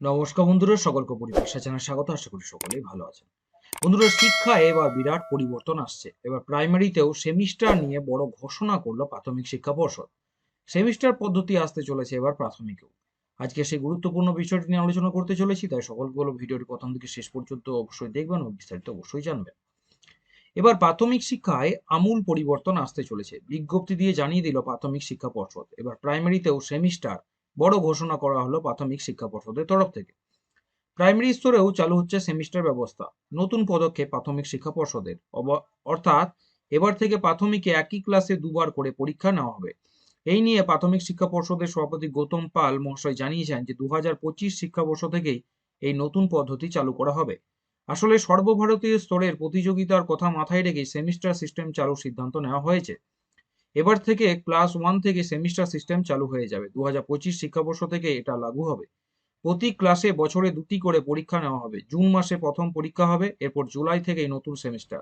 নমস্কার বন্ধুরা, সকলকে পরিবেশা চ্যানেল স্বাগত, আশা করি সকলেই ভালো আছেন। বন্ধুরা, শিক্ষায় এবার বিরাট পরিবর্তন আসছে। এবার প্রাইমারিতেও সেমিস্টার নিয়ে বড় ঘোষণা করল প্রাথমিক শিক্ষা পর্ষদ। সেমিস্টার পদ্ধতি আসতে চলেছে এবার প্রাথমিকেও। আজকে সেই গুরুত্বপূর্ণ বিষয়টি নিয়ে আলোচনা করতে চলেছি, তাই সকলগুলো ভিডিওটি প্রথম থেকে শেষ পর্যন্ত অবশ্যই দেখবেন ও বিস্তারিত অবশ্যই জানবেন। এবার প্রাথমিক শিক্ষায় আমূল পরিবর্তন আসতে চলেছে। বিজ্ঞপ্তি দিয়ে জানিয়ে দিল প্রাথমিক শিক্ষা পর্ষদ। এবার প্রাইমারিতেও সেমিস্টার বড় ঘোষণা করা হলো প্রাথমিক শিক্ষা পর্ষদের তরফ থেকে। প্রাইমারি স্তরেও চালু হচ্ছে সেমিস্টার ব্যবস্থা। নতুন পদক্ষেপ প্রাথমিক শিক্ষা পর্ষদের। অর্থাৎ এবার থেকে প্রাথমিকে একই ক্লাসে দুবার করে পরীক্ষা নেওয়া হবে। এই নিয়ে প্রাথমিক শিক্ষা পর্ষদের সভাপতি গৌতম পাল মহাশয় জানিয়েছেন যে দু হাজার পঁচিশ শিক্ষাবর্ষ থেকেই এই নতুন পদ্ধতি চালু করা হবে। আসলে সর্বভারতীয় স্তরের প্রতিযোগিতার কথা মাথায় রেখে সেমিস্টার সিস্টেম চালুর সিদ্ধান্ত নেওয়া হয়েছে। এবার থেকে ক্লাস ওয়ান থেকে সেমিস্টার সিস্টেম চালু হয়ে যাবে। দু হাজার পঁচিশ শিক্ষাবর্ষ থেকে এটা লাগু হবে। প্রতি ক্লাসে বছরে দুটি করে পরীক্ষা নেওয়া হবে। জুন মাসে প্রথম পরীক্ষা হবে, এরপর জুলাই থেকেই নতুন সেমিস্টার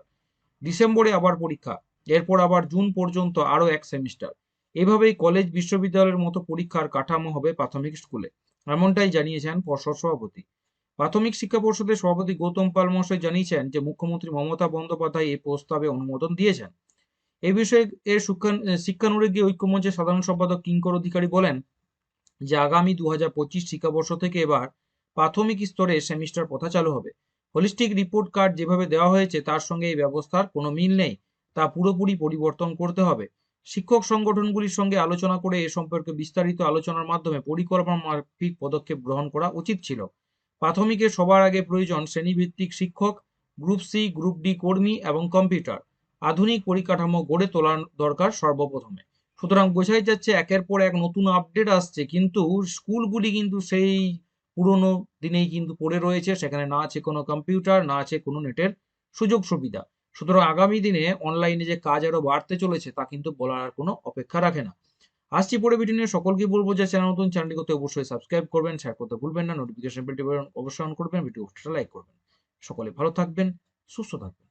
ডিসেম্বরে আবার পরীক্ষা, এরপর আবার জুন পর্যন্ত আরও এক সেমিস্টার এভাবেই কলেজ বিশ্ববিদ্যালয়ের মতো পরীক্ষার কাঠামো হবে প্রাথমিক স্কুলে। এমনটাই জানিয়েছেন পর্ষদ সভাপতি। প্রাথমিক শিক্ষা পর্ষদের সভাপতি গৌতম পাল মহাশয় জানিয়েছেন যে, মুখ্যমন্ত্রী মমতা বন্দ্যোপাধ্যায় এই প্রস্তাবে অনুমোদন দিয়েছেন। এই বিষয়ে এর শিক্ষা- শিক্ষানুরাগী ঐক্যমঞ্চের সাধারণ সম্পাদক কিঙ্কর অধিকারী বলেন যে আগামী দু হাজার পঁচিশ শিক্ষাবর্ষ থেকে এবার প্রাথমিক স্তরে সেমিস্টার প্রথা চালু হবে। হোলিস্টিক রিপোর্ট কার্ড যেভাবে দেওয়া হয়েছে তার সঙ্গে এই ব্যবস্থার কোনো মিল নেই, তা পুরোপুরি পরিবর্তন করতে হবে। শিক্ষক সংগঠনগুলির সঙ্গে আলোচনা করে এ সম্পর্কে বিস্তারিত আলোচনার মাধ্যমে পরিকল্পনা মাফিক পদক্ষেপ গ্রহণ করা উচিত ছিল। প্রাথমিকের সবার আগে প্রয়োজন শ্রেণীভিত্তিক শিক্ষক, গ্রুপ সি, গ্রুপ ডি কর্মী এবং কম্পিউটার। আধুনিক পরিকাঠামো গড়ে তোলার দরকার সর্বপ্রথমে। সুতরাং বোঝাই যাচ্ছে একের পর এক নতুন আপডেট আসছে, কিন্তু স্কুলগুলি কিন্তু সেই পুরনো দিনেই কিন্তু পড়ে রয়েছে। সেখানে না আছে কোনো কম্পিউটার না আছে কোনো নেটের সুযোগ সুবিধা। সুতরাং আগামী দিনে অনলাইনে যে কাজ আরও বাড়তে চলেছে, তা কিন্তু বলার আর কোনো অপেক্ষা রাখে না। আসছি পরে ভিডিও নিয়ে। সকলকে বলব যে চ্যানেল নতুন চ্যানেলটি করতে অবশ্যই সাবস্ক্রাইব করবেন শেয়ার করতে ভুলবেন না নোটিফিকেশন বেলটি অবশ্যই অন করবেন ভিডিও লাইক করবেন। সকলে ভালো থাকবেন, সুস্থ থাকবেন।